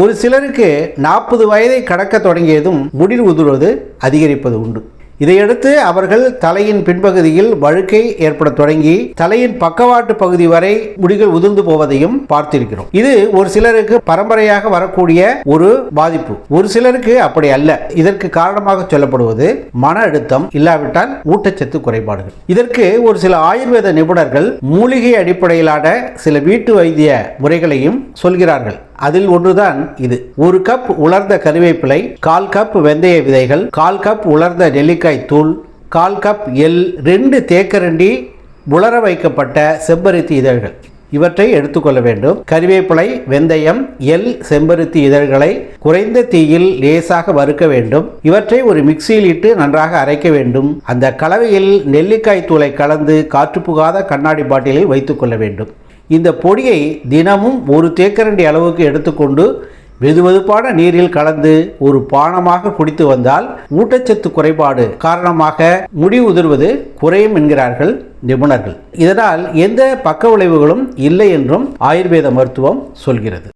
ஒரு சிலருக்கு நாற்பது வயதை கடக்க தொடங்கியதும் முடிர் உதிர்வது அதிகரிப்பது உண்டு. இதையடுத்து அவர்கள் தலையின் பின்பகுதியில் வழுக்கை ஏற்பட தொடங்கி தலையின் பக்கவாட்டு பகுதி வரை முடிகள் உதிர்ந்து போவதையும் பார்த்திருக்கிறோம். இது ஒரு சிலருக்கு பரம்பரையாக வரக்கூடிய ஒரு பாதிப்பு. ஒரு சிலருக்கு அப்படி அல்ல. இதற்கு காரணமாக சொல்லப்படுவது மன அழுத்தம் இல்லாவிட்டால் ஊட்டச்சத்து குறைபாடுகள். இதற்கு ஒரு சில ஆயுர்வேத நிபுணர்கள் மூலிகை அடிப்படையிலான சில வீட்டு வைத்திய முறைகளையும் சொல்கிறார்கள். அதில் ஒன்றுதான் இது. ஒரு கப் உலர்ந்த கருவேப்பிலை கால் கப் வெந்தய விதைகள் கால் கப் உலர்ந்த நெல்லிக்காய் தூள் கால் கப் எல் ரெண்டு தேக்கரண்டி உலர வைக்கப்பட்ட செம்பருத்தி இதழ்கள். இவற்றை எடுத்துக்கொள்ள வேண்டும். கருவேப்பிலை வெந்தயம் எல் செம்பருத்தி இதழ்களை குறைந்த தீயில் லேசாக வறுக்க வேண்டும். இவற்றை ஒரு மிக்சியில் இட்டு நன்றாக அரைக்க வேண்டும். அந்த கலவையில் நெல்லிக்காய் தூளை கலந்து காற்று புகாத கண்ணாடி பாட்டிலில் வைத்துக்கொள்ள வேண்டும். இந்த பொடியை தினமும் ஒரு தேக்கரண்டி அளவுக்கு எடுத்துக்கொண்டு வெதுவெதுப்பான நீரில் கலந்து ஒரு பானமாக குடித்து வந்தால் ஊட்டச்சத்து குறைபாடு காரணமாக முடி உதிர்வது குறையும் என்கிறார்கள் நிபுணர்கள். இதனால் எந்த பக்க விளைவுகளும் இல்லை என்றும் ஆயுர்வேத மருத்துவம் சொல்கிறது.